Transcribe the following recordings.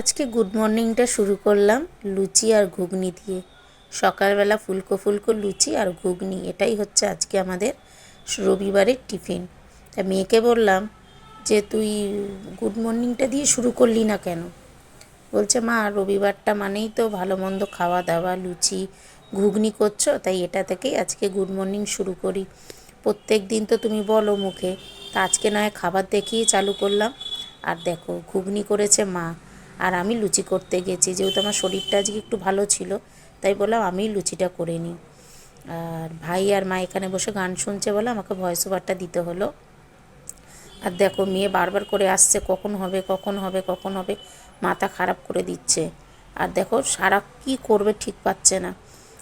আজকে গুড মর্নিংটা শুরু করলাম লুচি আর ঘুগনি দিয়ে। সকালবেলা ফুলকো ফুলকো লুচি আর ঘুগনি, এটাই হচ্ছে আজকে আমাদের রবিবারের টিফিন। তা মেয়েকে বললাম যে, তুই গুড মর্নিংটা দিয়ে শুরু করলি না কেন? বলছে, মা, রবিবারটা মানেই তো ভালো মন্দ খাওয়া দাওয়া লুচি, ঘুগনি করছ, তাই এটা থেকেই আজকে গুড মর্নিং শুরু করি। প্রত্যেক দিন তো তুমি বলো মুখে, তা আজকে নয়, খাবার দেখিয়ে চালু করলাম। আর দেখো, ঘুগনি করেছে মা। আর আমি লুচি করতে গেছি, যেহেতু আমার শরীরটা আজকে একটু ভালো ছিল, তাই বললাম আমি লুচিটা করে নিই। আর ভাই আর মা এখানে বসে গান শুনছে বলে আমাকে ভয়েস ওভারটা দিতে হলো। আর দেখো, মেয়ে বারবার করে আসছে, কখন হবে কখন হবে কখন হবে, মাথা খারাপ করে দিচ্ছে। আর দেখো, সারা কি করবে ঠিক পাচ্ছে না।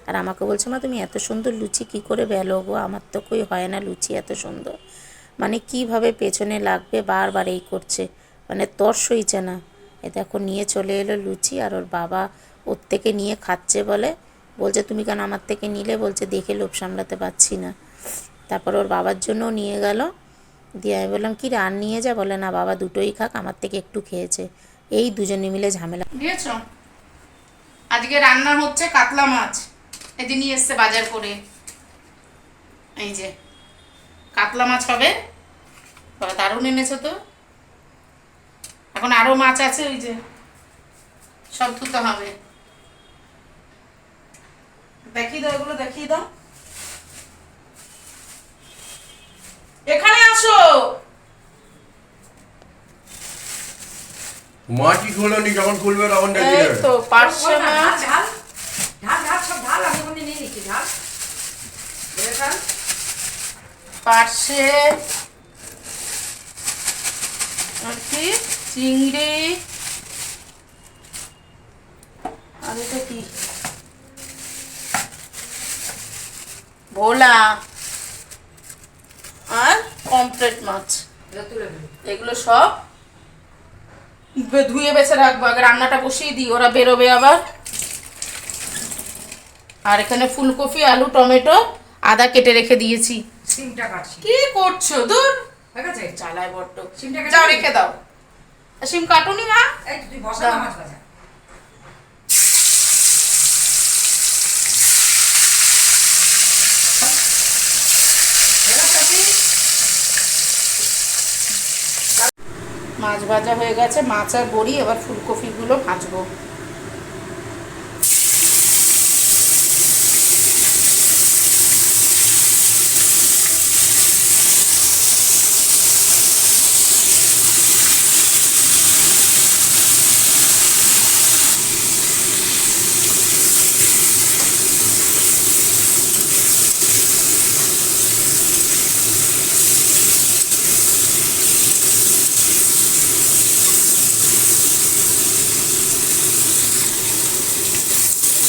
আর আমাকে বলছে, মা, তুমি এত সুন্দর লুচি কি করে বেলো গো? আমার তো কই হয় না লুচি এত সুন্দর। মানে কীভাবে পেছনে লাগবে বারবার এই করছে। মানে তর সইছে না। এ দেখো নিয়ে চলে এলো লুচি আর ওর বাবা ওর থেকে নিয়ে খাচ্ছে বলে। বলছে, তুমি কেন আমার থেকে নিলে? বলছে, দেখে লোভ সামলাতে পারছি না। তারপর ওর বাবার জন্যও নিয়ে গেল। দিয়ে আমি বললাম, কি আর নিয়ে যা। বলে, না বাবা, দুটোই খাক, আমার থেকে একটু খেয়েছে। এই দুজনে মিলে ঝামেলা। দিয়েছ? আজকে রান্না হচ্ছে কাতলা মাছ। এদিন নিয়ে এসছে বাজার করে। এই যে, কাতলা মাছ হবে। দারুণ এনেছো তো। এখন আরও মাছ আছে ওই যে। সব ধুতে হবে। দেখিয়ে দাও এগুলো দেখিয়ে দাও। এখানে আসো! মাটি খোলনি যখন খুলবে তখন দেখি এই তো পার্শ্বে মাছ ঢাল ঢাল ঢাল সব ঢাল আমি ওখানে নিয়ে নিচ্ছি ঢাল বেড়ে ঢাল পার্শে আর কি? চিংড়ি। আর এটা কি? ভোলা। আর কমপ্লেট মাছ। এগুলো সব ধুয়ে বেছে রাখব। আগে রান্নাটা বসিয়ে দিই ওরা বেরোবে আবার। আর এখানে ফুলকপি আলু টমেটো আদা কেটে রেখে দিয়েছি। কি করছ? দূর চালায় বড্ড। যাও রেখে দাও। সিম কাটুনি মা? এই তুই বসা। না মাছ ভাজা মাছ ভাজা হয়ে গেছে মাছ আর বড়ি এবার ফুলকপিগুলো ভাজবো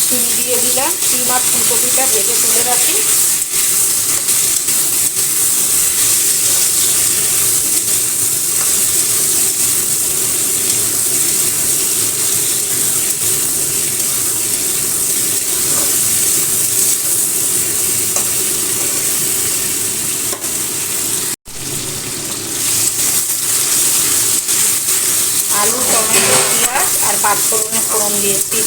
সিম সিম আর ফুলকপিটা ভেজে তুলে রাখি। আলু টমেটো পেঁয়াজ আর পাঁচফোড়নে ফোড়ন দিয়েছি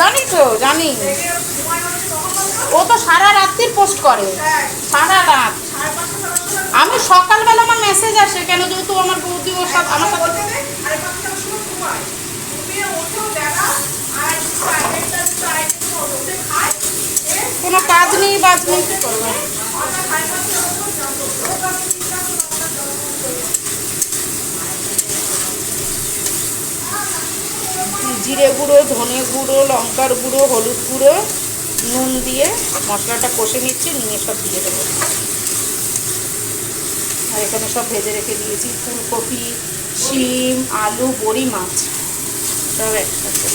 জানি তো জানি। ও তো সারা রাত্রির পোস্ট করে। সারা রাত। আমি সকালবেলা আমার মেসেজ আসে কেন যেহেতু আমার বৌদি ওর সাথে আমার সাথে কোনো কাজ নেই বাজ নেই কি করব? জিরে গুঁড়ো ধনে গুঁড়ো লঙ্কার গুঁড়ো হলুদ গুঁড়ো নুন দিয়ে মশলাটা কষে নিচ্ছি নিয়ে সব দিয়ে দেবো। এখানে সব ভেজে রেখে দিয়েছি। ফুলকপি শিম, আলু, বড়ি, মাছ। সব একসাথে।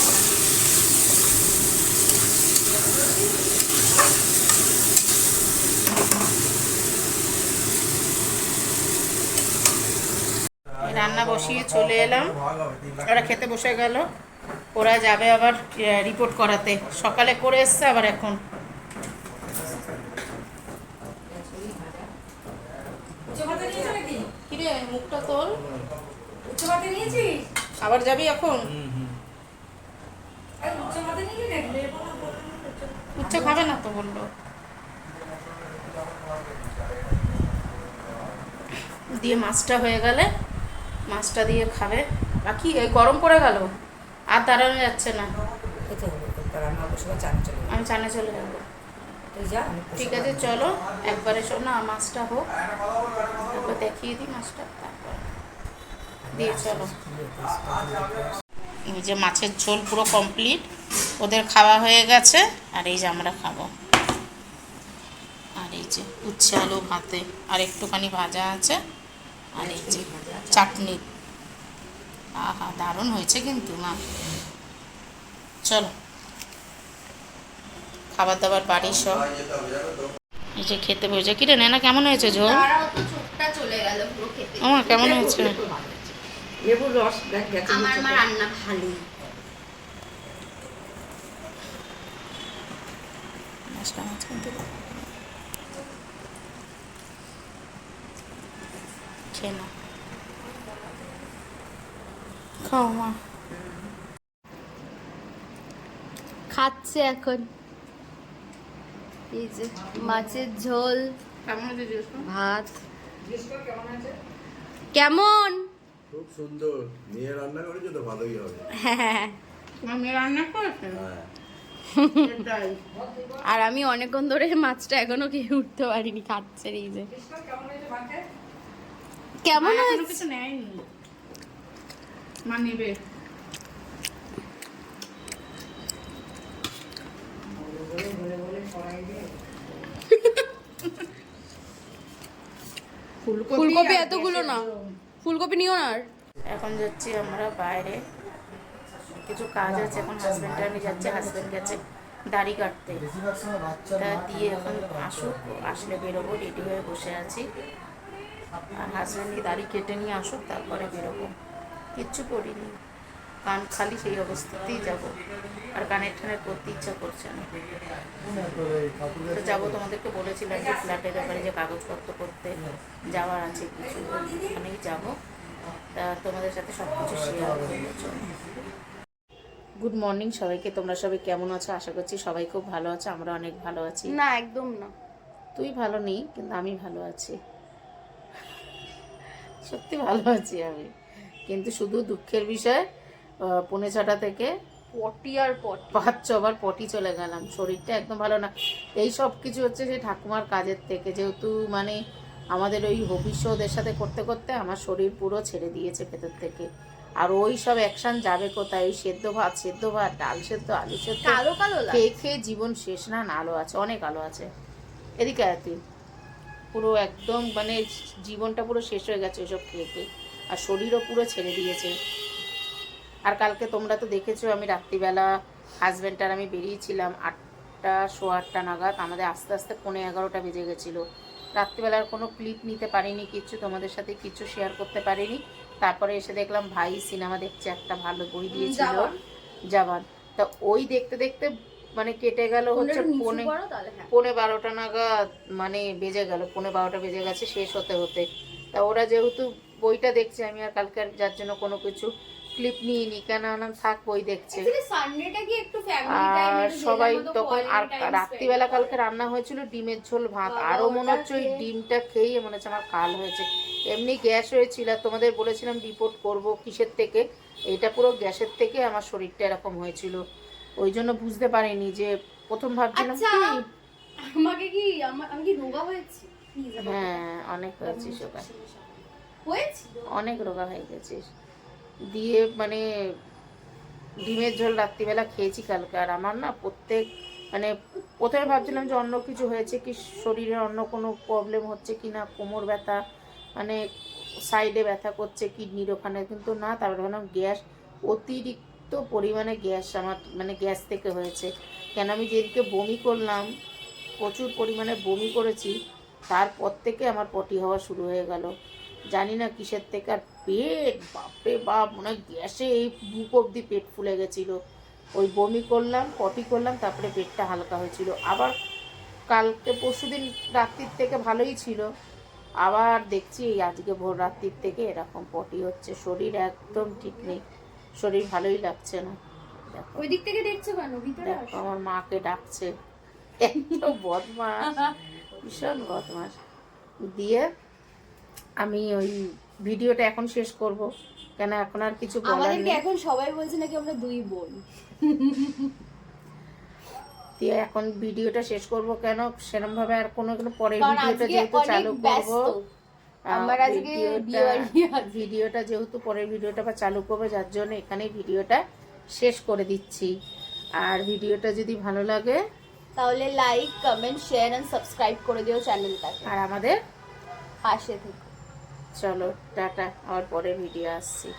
রান্না বসিয়ে চলে এলাম। ওরা খেতে বসে গেল। ওরা যাবে আবার রিপোর্ট করাতে। সকালে করে এসছে, আবার এখন উচ্চ ভাতে নিয়েছো নাকি মুখটা তোল। উচ্চ ভাতে নিয়েছিস? আবার যাবি এখন? এই উচ্চ খাবে না তো বলল। দিয়ে মাছটা হয়ে গেলে মাছটা দিয়ে খাবে। বাকি এই গরম পড়ে গেল? আর দাঁড়ানো যাচ্ছে না। আমি চানে চলে যাব। তুই যা ঠিক আছে চলো একবারে শোন না মাছটা হোক। একবার দেখিয়ে দিই মাছটা তারপর দিয়ে চলো। এই যে মাছের ঝোল পুরো কমপ্লিট ওদের খাওয়া হয়ে গেছে আর এই যে আমরা খাব। আর এই যে উচ্ছে আলু ভাতে আর একটুখানি ভাজা আছে আর এই যে চাটনি। আহা দারুণ হয়েছে কিন্তু মা। চলো। খাবার দাবার বাড়ির সব। এই যে খেতে বসে। কি রে নেনা কেমন হয়েছে ঝোল? চলে গেল পুরো খেতে। আমার কেমন হয়েছে? লেবুর রস দেখ গেছে আমার মা রান্না ভালোই মশলা মাছ কিনতে খেয়ে নাও। খাও মা। খাচ্ছে এখন। এই যে মাছের ঝোল। ভাত। কেমন খুব সুন্দর। মেয়ে রান্না করেছে তো ভালোই হবে। হ্যাঁ। রান্না করেছে? হ্যাঁ। আর আমি অনেকক্ষণ ধরে মাছটা এখনও খেয়ে উঠতে পারিনি খাচ্ছে এই যে। কেমন হয়েছে? কিছু নেয়নি। মা নেবে। ফুলকপি এতগুলো না। ফুলকপি নিও না আর। এখন যাচ্ছি আমরা বাইরে। কিছু কাজ আছে এখন হাজবেন্ড আমি যাচ্ছি হাজবেন্ড গেছে দাড়ি কাটতে। তা দিয়ে এখন আসুক আসলে বেরোবো রেডি হয়ে বসে আছি। আর হাজব্যান্ডকে দাড়ি কেটে নিয়ে আসুক তারপরে বেরোবো। কিচ্ছু করিনি। কান খালি সেই অবস্থাতেই যাব। আর কানের ঠানের করতে ইচ্ছা করছে না। তো যাব তোমাদেরকে বলেছিলাম যে ফ্ল্যাটের ব্যাপারে যে কাগজপত্র করতে যাওয়ার আছে কিছু। ওখানেই যাব। তা তোমাদের সাথে সব কিছু শেয়ার করব গুড মর্নিং সবাইকে তোমরা সবাই কেমন আছো? আশা করছি সবাই খুব ভালো আছে আমরা অনেক ভালো আছি। না একদম না। তুই ভালো নেই কিন্তু আমি ভালো আছি। সত্যি ভালো আছি আমি। কিন্তু শুধু দুঃখের বিষয় পৌনে ছটা থেকে পটি আর পটি। পাঁচ ছবার পটি চলে গেলাম। শরীরটা একদম ভালো না। এই সব কিছু হচ্ছে সেই ঠাকুমার কাজের থেকে। যেহেতু মানে আমাদের ওই হবিষ্য ওদের সাথে করতে করতে আমার শরীর পুরো ছেড়ে দিয়েছে ভেতর থেকে। আর ওই সব অ্যাকশন যাবে কোথায়? ওই সেদ্ধ ভাত সেদ্ধ ভাত ডাল সেদ্ধ আলু সেদ্ধ। কালো কালো খেয়ে খেয়ে জীবন শেষ না না আলো আছে অনেক আলো আছে। এদিকে তুই। পুরো একদম মানে জীবনটা পুরো শেষ হয়ে গেছে ওইসব খেয়ে খেয়ে। আর শরীরও পুরো ছেড়ে দিয়েছে। আর কালকে তোমরা তো দেখেছ আমি রাত্রিবেলা হাজব্যান্ড আর আমি বেরিয়েছিলাম আটটা শো আটটা নাগাদ। আমাদের আস্তে আস্তে পৌনে এগারোটা বেজে গেছিল। রাত্রিবেলার কোনো ক্লিপ নিতে পারিনি কিছু তোমাদের সাথে কিছু শেয়ার করতে পারিনি। তারপরে এসে দেখলাম ভাই সিনেমা দেখছে একটা ভালো বই দিয়েছিল। জাবান। জাবান। তা ওই দেখতে দেখতে মানে কেটে গেল হচ্ছে পনে পনে হ্যাঁ। বারোটা নাগাদ মানে বেজে গেল পনে বারোটা বেজে গেছে শেষ হতে হতে। তা ওরা যেহেতু বইটা দেখছে আমি আর কালকে যার জন্য কোনো কিছু ক্লিপ নিইনি কেন আনাম থাক বই দেখছে আর সবাই তখন আর রাত্রিবেলা কালকে রান্না হয়েছিল ডিমের ঝোল ভাত। বাবা, আরও মনে হচ্ছে ওই ডিমটা খেয়েই মনে হচ্ছে আমার কাল হয়েছে। এমনি গ্যাস হয়েছিল আর তোমাদের বলেছিলাম রিপোর্ট করব কিসের থেকে। এটা পুরো গ্যাসের থেকে আমার শরীরটা এরকম হয়েছিল। ওই জন্য বুঝতে পারিনি যে প্রথম ভাবছিলাম আচ্ছা কি আমাকে কি আমি কি রোগা হয়েছি? হ্যাঁ অনেক হয়েছিস অনেক রোগা হয়ে গেছিস। দিয়ে মানে ডিমের ঝোল রাত্রিবেলা খেয়েছি কালকে। আর আমার না প্রত্যেক মানে প্রথমে ভাবছিলাম যে অন্য কিছু হয়েছে কি, শরীরে অন্য কোনো প্রবলেম হচ্ছে কি না, কোমর ব্যথা মানে সাইডে ব্যথা করছে কিডনির ওখানে। কিন্তু না, তারপরে ভাবলাম গ্যাস, অতিরিক্ত পরিমাণে গ্যাস আমার মানে গ্যাস থেকে হয়েছে। কেন আমি যেদিকে বমি করলাম, প্রচুর পরিমাণে বমি করেছি, তারপর থেকে আমার পটি হওয়া শুরু হয়ে গেল। জানি না কিসের থেকে আর পেট বাপরে বাপ মনে হয় গ্যাসে এই বুক অবধি পেট ফুলে গেছিল। ওই বমি করলাম পটি করলাম তারপরে পেটটা হালকা হয়েছিল। আবার কালকে পরশু দিন রাত্রির থেকে ভালোই ছিল। আবার দেখছি এই আজকে ভোর রাত্রির থেকে এরকম পটি হচ্ছে। শরীর একদম ঠিক নেই। শরীর ভালোই লাগছে না। ওই দিক থেকে দেখছ কেন? ভিতরে দেখো আমার মাকে ডাকছে। এত বদমাস ভীষণ বদমাস দিয়ে আমি ওই ভিডিওটা এখন শেষ করব। কেন এখন আর কিছু বলার আমাদেরকে নেই। এখন সবাই বলছে নাকি আমরা দুই বোন? দিয়ে এখন ভিডিওটা শেষ করব কেন? সেরকম ভাবে আর কোনো কোনো পরের ভিডিওটা যেহেতু চালু করব। আমার আজকে। ভিডিওটা যেহেতু পরের ভিডিওটা বা চালু করব যার জন্য এখানে ভিডিওটা শেষ করে দিচ্ছি। আর ভিডিওটা যদি ভালো লাগে তাহলে like comment share and subscribe করে দিও চ্যানেলটাকে আর আমাদের পাশে থেকে। চলো টাটা আবার পরে ভিডিও আসছি।